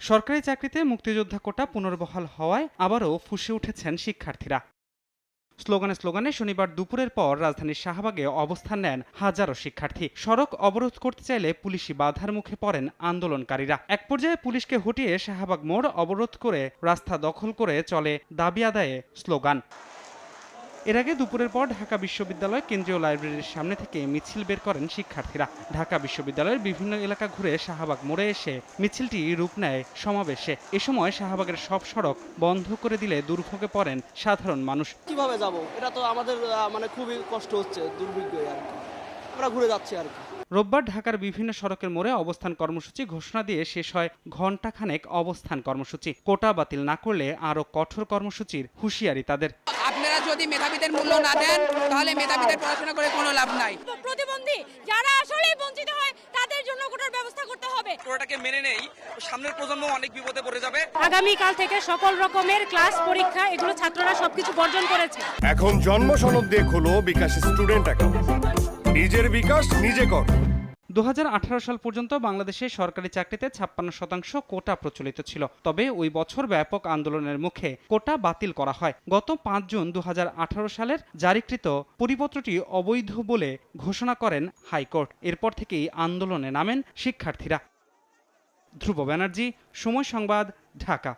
সরকারি চাকরিতে মুক্তিযোদ্ধা কোটা পুনর্বহাল হওয়ায় আবারও ফুসে উঠেছেন শিক্ষার্থীরা। স্লোগানে স্লোগানে শনিবার দুপুরের পর রাজধানীর শাহবাগে অবস্থান নেন হাজারো শিক্ষার্থী। সড়ক অবরোধ করতে চাইলে পুলিশি বাধার মুখে পড়েন আন্দোলনকারীরা। এক পর্যায়ে পুলিশকে হটিয়ে শাহবাগ মোড় অবরোধ করে রাস্তা দখল করে চলে দাবি আদায়ে স্লোগান। এর আগে দুপুরের পর ঢাকা বিশ্ববিদ্যালয় কেন্দ্রীয় লাইব্রেরির সামনে থেকে মিছিল বের করেন শিক্ষার্থীরা। ঢাকা বিশ্ববিদ্যালয়ের বিভিন্ন এলাকা ঘুরে শাহবাগ মোড়ে এসে মিছিলটি রূপ নেয় সমাবেশে। এ সময় শাহবাগের সব সড়ক বন্ধ করে দিলে দুর্ভোগে পড়েন সাধারণ মানুষ। কীভাবে যাব? এটা তো আমাদের মানে খুবই কষ্ট হচ্ছে দুর্ভিক্ষ আর কি। আমরা ঘুরে যাচ্ছি আর কি। রোববার ঢাকার বিভিন্ন সড়কের মোড়ে অবস্থান কর্মসূচি ঘোষণা দিয়ে শেষ হয় ঘণ্টাখানেক অবস্থান কর্মসূচি। কোটা বাতিল না করলে আরও কঠোর কর্মসূচির হুঁশিয়ারি তাদের। যদি মেধাবীদের মূল্য না দেন তাহলে মেধাবীদের পড়াশোনা করে কোনো লাভ নাই। প্রতিবন্ধী যারা আসলেই বঞ্চিত হয় তাদের জন্য কঠোর ব্যবস্থা করতে হবে। পুরোটাকে মেনে নেই সামনের প্রজন্ম অনেক বিপদে পড়ে যাবে। আগামীকাল থেকে সকল রকমের ক্লাস পরীক্ষা এগুলো ছাত্ররা সবকিছু বর্জন করেছে। এখন জন্ম সনদ দিয়ে খোলো বিকাশ স্টুডেন্ট অ্যাকাউন্ট। নিজের বিকাশ নিজে কর। দু হাজার আঠারো সাল পর্যন্ত বাংলাদেশে সরকারি চাকরিতে ছাপ্পান্ন শতাংশ কোটা প্রচলিত ছিল। তবে ওই বছর ব্যাপক আন্দোলনের মুখে কোটা বাতিল করা হয়। গত পাঁচ জুন দু হাজার আঠারো সালের জারিকৃত পরিপত্রটি অবৈধ বলে ঘোষণা করেন হাইকোর্ট। এরপর থেকেই আন্দোলনে নামেন শিক্ষার্থীরা। ধ্রুব ব্যানার্জি, সময় সংবাদ, ঢাকা।